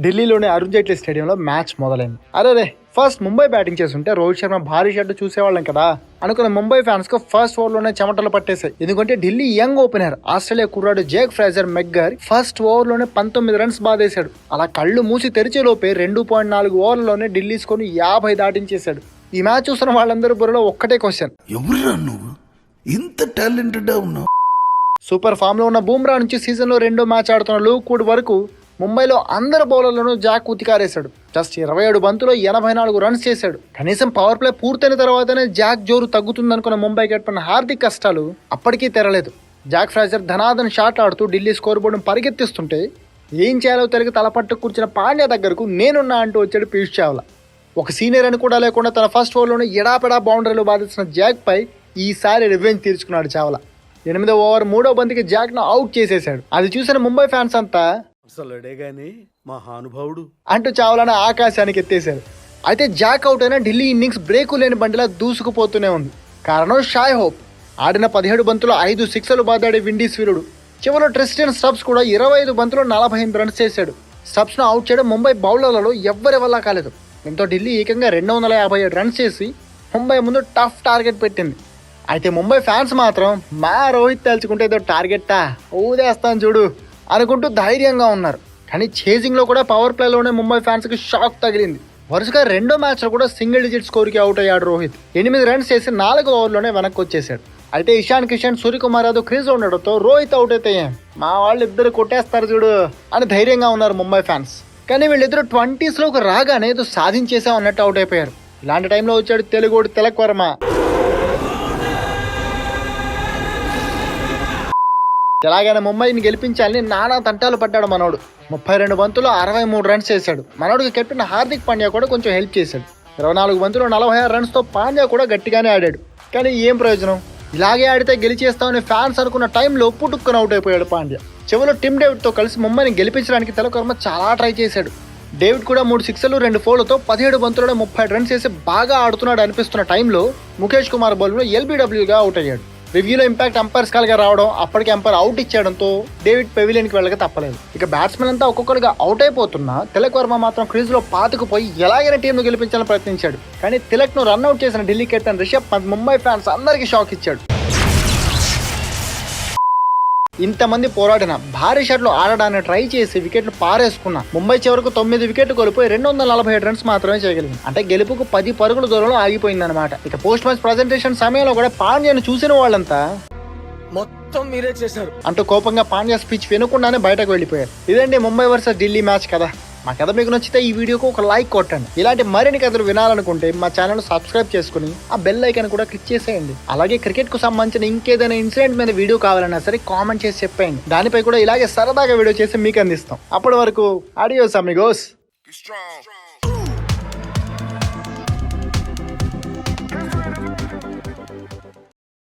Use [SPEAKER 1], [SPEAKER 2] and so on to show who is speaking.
[SPEAKER 1] ఢిల్లీలోని అరుణ్ జైట్లీ స్టేడియంలో మ్యాచ్ మొదలైంది. అరే రే ఫస్ట్ ముంబై బ్యాటింగ్ చేస్తుంటే రోహిత్ శర్మ భారీ షాట్ చూసేవాళ్ళం కదా. అనుకున్న ముంబై ఫ్యాన్స్కు ఫస్ట్ ఓవర్లోనే చెమటలు పట్టేశాయి. ఎందుకంటే ఢిల్లీ యంగ్ ఓపెనర్ ఆస్ట్రేలియా కుర్రాడు జేక్ ఫ్రైజర్ మెగ్గర్ ఫస్ట్ ఓవర్లోనే పంతొమ్మిది రన్స్ బాధేశాడు. అలా కళ్ళు మూసి తెరిచే లోపే రెండు పాయింట్ నాలుగు ఓవర్లలోనే ఢిల్లీ స్కోర్ యాభై దాటించేశాడు. ఈ మ్యాచ్ చూసిన వాళ్ళందరూ బుర్రలో ఒక్కటే క్వశ్చన్.
[SPEAKER 2] నువ్వు? ఇంత టాలెంటెడ్ ఉన్నావు.
[SPEAKER 1] సూపర్ ఫామ్లో ఉన్న బూమ్రా నుంచి సీజన్లో రెండో మ్యాచ్ ఆడుతున్న లూక్వుడ్ వరకు ముంబైలో అందరి బౌలర్లను జాక్ ఉతికారేశాడు జస్ట్ ఇరవై ఏడు బంతులో ఎనభై నాలుగు రన్స్ చేశాడు. కనీసం పవర్ ప్లే పూర్తయిన తర్వాతనే జాక్ జోరు తగ్గుతుందనుకున్న ముంబై గడిపిన హార్దిక్ కష్టాలు అప్పటికీ తెరలేదు. జాక్ ఫ్రైజర్ ధనాదన్ షాట్ ఆడుతూ ఢిల్లీ స్కోర్ బోర్డును పరిగెత్తిస్తుంటే ఏం చేయాలో తెలిగి తలపట్టు కూర్చున్న పాండ్యా దగ్గరకు నేనున్నా అంటూ వచ్చాడు పీయూష్ చావ్లా. ఒక సీనియర్ అని కూడా లేకుండా తన ఫస్ట్ ఓవర్లోనే ఎడాపెడా బౌండరీలు బాధించిన జాక్ పై ఈసారి రివెంజ్ తీర్చుకున్నాడు చావ్లా. ఎనిమిదో ఓవర్ మూడో బంతికి జాక్ను అవుట్ చేసేశాడు. అది చూసిన ముంబై ఫ్యాన్స్ అంతా
[SPEAKER 2] అసలుడే గాని మహానుభావుడు.
[SPEAKER 1] అంటూ చావాలని ఆకాశానికి ఎత్తేశారు. అయితే జాక్ అవుట్ అయినా ఢిల్లీ ఇన్నింగ్స్ బ్రేకు లేని బండిలా దూసుకుపోతూనే ఉంది. కారణం షాయ్ హోప్. ఆడిన పదిహేడు బంతులు ఐదు సిక్స్లు బాదాడే విండీస్ వీరుడు. చివరిలో ట్రిస్టియన్ స్టబ్స్ కూడా ఇరవై ఐదు బంతులు నలభై ఎనిమిది రన్స్ చేశాడు. స్టబ్స్ను అవుట్ చేయడం ముంబై బౌలర్లలో ఎవ్వరి వల్ల కాలేదు. దీంతో ఢిల్లీ ఏకంగా రెండు వందల యాభై ఏడు రన్స్ చేసి ముంబై ముందు టఫ్ టార్గెట్ పెట్టింది. అయితే ముంబై ఫ్యాన్స్ మాత్రం మా రోహిత్ తలుచుకుంటే ఏదో టార్గెట్టా ఊదేస్తాను చూడు. అనుకుంటూ ధైర్యంగా ఉన్నారు. కానీ చేజింగ్లో కూడా పవర్ ప్లేలోనే ముంబై ఫ్యాన్స్కి షాక్ తగిలింది. వరుసగా రెండో మ్యాచ్లో కూడా సింగిల్ డిజిట్ స్కోర్కి అవుట్ అయ్యాడు రోహిత్. ఎనిమిది రన్స్ చేసి నాలుగు ఓవర్లోనే వెనక్కి వచ్చేసాడు అయితే ఇషాన్ కిషన్ సూర్యకుమార్ యాదవ్ క్రీజ్ ఉండడంతో రోహిత్ అవుట్ అయితే మా వాళ్ళు ఇద్దరు కొట్టేస్తారు చూడు అని ధైర్యంగా ఉన్నారు ముంబై ఫ్యాన్స్ కానీ వీళ్ళిద్దరు ట్వంటీస్లోకి రాగానే ఏదో సాధించేసాం అన్నట్టు అవుట్ అయిపోయారు. ఇలాంటి టైంలో వచ్చాడు తెలుగుడు తిలక్ వర్మ. ఎలాగైనా ముంబైని గెలిపించాలని నానా తంటాలు పడ్డాడు మనోడు. ముప్పై రెండు బంతులు అరవై మూడు రన్స్ చేశాడు. మనోడికి కెప్టెన్ హార్దిక్ పాండ్యా కూడా కొంచెం హెల్ప్ చేశాడు. ఇరవై నాలుగు బంతులు నలభై ఆరు రన్స్తో పాండ్యా కూడా గట్టిగానే ఆడాడు. కానీ ఏం ప్రయోజనం? ఇలాగే ఆడితే గెలిచేస్తామని ఫ్యాన్స్ అనుకున్న టైంలో పుట్టుక్కుని అవుట్ అయిపోయాడు పాండ్యా. చివరిలో టిమ్ డేవిడ్తో కలిసి ముంబైని గెలిపించడానికి తెలకర్మ చాలా ట్రై చేశాడు. డేవిడ్ కూడా మూడు సిక్స్లు రెండు ఫోర్లతో పదిహేడు బంతులలో ముప్పై రన్స్ చేసి బాగా ఆడుతున్నాడు అనిపిస్తున్న టైంలో ముఖేష్ కుమార్ బౌలింగ్లో ఎల్బీడబ్ల్యూగా అవుట్ అయ్యాడు. రివ్యూలో ఇంపాక్ట్ అంపైర్స్ కాల్గా రావడం అప్పటికి అంపైర్ అవుట్ ఇచ్చేయడంతో డేవిడ్ పెవిలియన్కి వెళ్ళక తప్పలేదు. ఇక బ్యాట్స్మెన్ అంతా ఒక్కొక్కరుగా అవుట్ అయిపోతున్నా తిలక్ వర్మ మాత్రం క్రీజ్లో పాతుకుపోయి ఎలాగైనా టీంను గెలిపించాలని ప్రయత్నించాడు. కానీ తిలక్ను రన్అట్ చేసిన ఢిల్లీ కెప్టెన్ రిషబ్ పంత్ ముంబై ఫ్యాన్స్ అందరికీ షాక్ ఇచ్చాడు. ఇంతమంది పోరాడిన భారీ షాట్లు ఆడడానికి ట్రై చేసి వికెట్లు పారేసుకున్న ముంబై చివరకు తొమ్మిది వికెట్లు కోల్పోయి రెండు వందల నలభై ఏడు రన్స్ మాత్రమే చేయగలిగింది. అంటే గెలుపుకు పది పరుగుల దూరంలో ఆగిపోయిందన్నమాట. ఇక పోస్ట్ మ్యాచ్ ప్రజెంటేషన్ సమయంలో కూడా పాండ్యాను చూసిన వాళ్ళంతా
[SPEAKER 3] మొత్తం మీరే చేశారు.
[SPEAKER 1] అంటూ కోపంగా పాండ్యా స్పీచ్ వినకుండానే బయటకు వెళ్ళిపోయారు. ఇదండి ముంబై వర్సెస్ ఢిల్లీ మ్యాచ్ కదా మా కథ మీకు నచ్చితే ఈ వీడియోకు ఒక లైక్ కొట్టండి. ఇలాంటి మరిన్ని కథలు వినాలనుకుంటే మా ఛానల్ సబ్స్క్రైబ్ చేసుకుని ఆ బెల్ ఐకాన్ కూడా క్లిక్ చేసేయండి. అలాగే క్రికెట్కు సంబంధించిన ఇంకేదైనా ఇన్సిడెంట్ మీద వీడియో కావాలన్నా సరే కామెంట్ చేసి చెప్పేయండి. దానిపై కూడా ఇలాగే సరదాగా వీడియో చేసి మీకు అందిస్తాం. అప్పటి వరకు ఆడియోస్ అమిగోస్
[SPEAKER 4] Be strong.